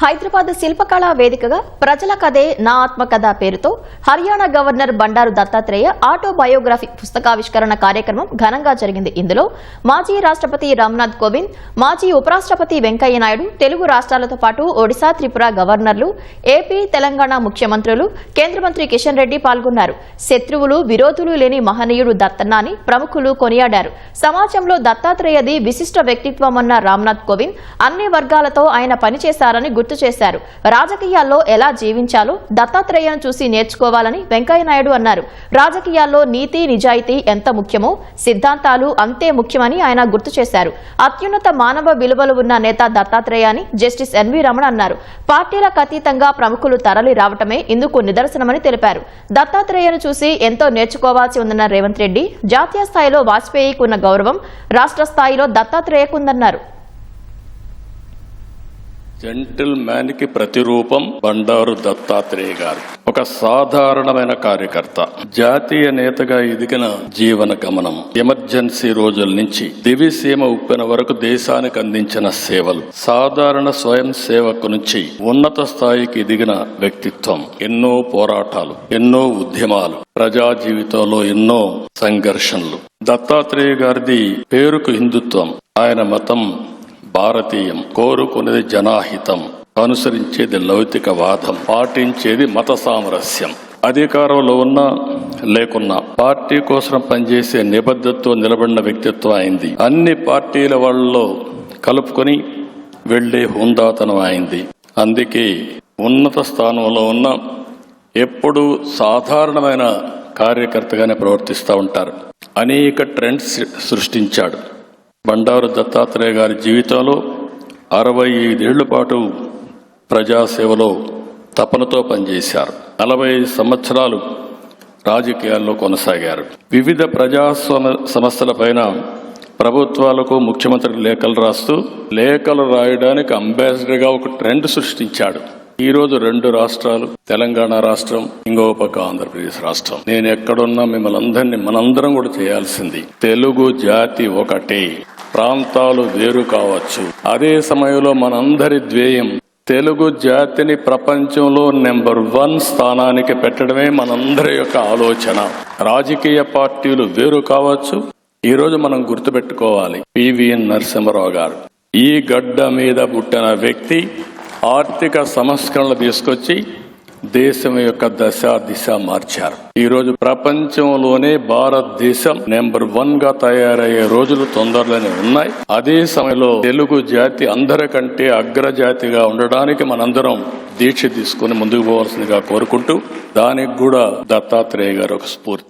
హైదరాబాద్ శిల్పకళా వేదికగా ప్రజల కథే నా ఆత్మకథ పేరుతో హర్యానా గవర్నర్ బండారు దత్తాత్రేయ ఆటోబయోగ్రఫీ పుస్తకావిష్కరణ కార్యక్రమం ఘనంగా జరిగింది. ఇందులో మాజీ రాష్ట్రపతి రామ్నాథ్ కోవింద్ మాజీ ఉపరాష్ట్రపతి వెంకయ్య నాయుడు తెలుగు రాష్ట్రాలతో పాటు ఒడిశా త్రిపుర గవర్నర్లు ఏపీ తెలంగాణ ముఖ్యమంత్రులు కేంద్ర మంత్రి కిషన్ రెడ్డి పాల్గొన్నారు. శత్రువులు విరోధులు లేని మహనీయుడు దత్తన్నాని ప్రముఖులు కొనియాడారు. సమాజంలో దత్తాత్రేయది విశిష్ట వ్యక్తిత్వమన్న రామ్నాథ్ కోవింద్ అన్ని వర్గాలతో ఆయన పనిచేశారని గుర్తు చేశారు. రాజకీయాల్లో ఎలా జీవించాలో దత్తాత్రేయను చూసి నేర్చుకోవాలని వెంకయ్యనాయుడు అన్నారు. రాజకీయాల్లో నీతి నిజాయితీ ఎంత ముఖ్యమో సిద్ధాంతాలు అంతే ముఖ్యమని ఆయన గుర్తు చేశారు. అత్యున్నత మానవ విలువలు ఉన్న నేత దత్తాత్రేయ అని జస్టిస్ ఎన్వి రమణ అన్నారు. పార్టీలకు అతీతంగా ప్రముఖులు తరలి రావటమే ఇందుకు నిదర్శనమని తెలిపారు. దత్తాత్రేయను చూసి ఎంతో నేర్చుకోవాల్సి ఉందన్న రేవంత్ రెడ్డి జాతీయ స్థాయిలో వాజ్పేయికి ఉన్న గౌరవం రాష్ట్ర స్థాయిలో దత్తాత్రేయకుందన్నారు. జెంటిల్ మ్యాన్కి ప్రతిరూపం బండారు దత్తాత్రేయ గారు. ఒక సాధారణమైన కార్యకర్త. జాతీయ నేతగా ఎదిగిన జీవన గమనం. ఎమర్జెన్సీ రోజుల నుంచి దివిసీమ ఉప్పెన వరకు దేశానికి అందించిన సేవలు. సాధారణ స్వయం సేవకు నుంచి ఉన్నత స్థాయికి ఎదిగిన వ్యక్తిత్వం. ఎన్నో పోరాటాలు ఎన్నో ఉద్యమాలు ప్రజా జీవితంలో ఎన్నో సంఘర్షణలు. దత్తాత్రేయ గారిది పేరుకు హిందుత్వం. ఆయన మతం భారతీయం కోరుకునేది జనాహితం అనుసరించేది లౌకికవాదం పాటించేది మత సామరస్యం అధికారంలో ఉన్నా లేకున్నా పార్టీ కోసం పనిచేసే నిబద్ధతతో నిలబడిన వ్యక్తిత్వం అయింది. అన్ని పార్టీల వాళ్ళలో కలుపుకొని వెళ్ళే హుందాతనం అయింది. అందుకే ఉన్నత స్థానంలో ఉన్న ఎప్పుడూ సాధారణమైన కార్యకర్తగానే ప్రవర్తిస్తూ ఉంటారు. అనేక ట్రెండ్స్ సృష్టించాడు. బండారు దత్తాత్రేయ గారి జీవితాలు అరవై ఐదేళ్ళ పాటు ప్రజాసేవలో తపనతో పనిచేశారు. నలభై ఐదు సంవత్సరాలు రాజకీయాల్లో కొనసాగారు. వివిధ ప్రజా సంస్థల సమస్యలపైన ప్రభుత్వాలకు ముఖ్యమంత్రి లేఖలు రాస్తూ లేఖలు రాయడానికి అంబాసిడర్గా ఒక ట్రెండ్ సృష్టించాడు. ఈరోజు రెండు రాష్ట్రాలు తెలంగాణ రాష్ట్రం ఇంకో పక్క ఆంధ్రప్రదేశ్ రాష్ట్రం. నేను ఎక్కడున్నా మిమ్మల్ని అందరినీ మనందరం కూడా చేయాల్సింది తెలుగు జాతి ఒకటే. ప్రాంతాలు వేరు కావచ్చు. అదే సమయంలో మనందరి ధ్యేయం తెలుగు జాతిని ప్రపంచంలో నెంబర్ వన్ స్థానానికి పెట్టడమే మనందరి యొక్క ఆలోచన. రాజకీయ పార్టీలు వేరు కావచ్చు. ఈరోజు మనం గుర్తుపెట్టుకోవాలి పివిఎన్ నరసింహరావు గారు. ఈ గడ్డ మీద పుట్టిన వ్యక్తి ఆర్థిక సంస్కరణలు తీసుకొచ్చి దేశం యొక్క దశ దిశ మార్చారు. ఈరోజు ప్రపంచంలోనే భారతదేశం నెంబర్ వన్గా తయారయ్యే రోజులు తొందరలోనే ఉన్నాయి. అదే సమయంలో తెలుగు జాతి అందరికంటే అగ్రజాతిగా ఉండడానికి మనందరం దీక్ష తీసుకుని ముందుకు పోవాల్సిందిగా కోరుకుంటూ దానికి కూడా దత్తాత్రేయ గారు ఒక స్ఫూర్తి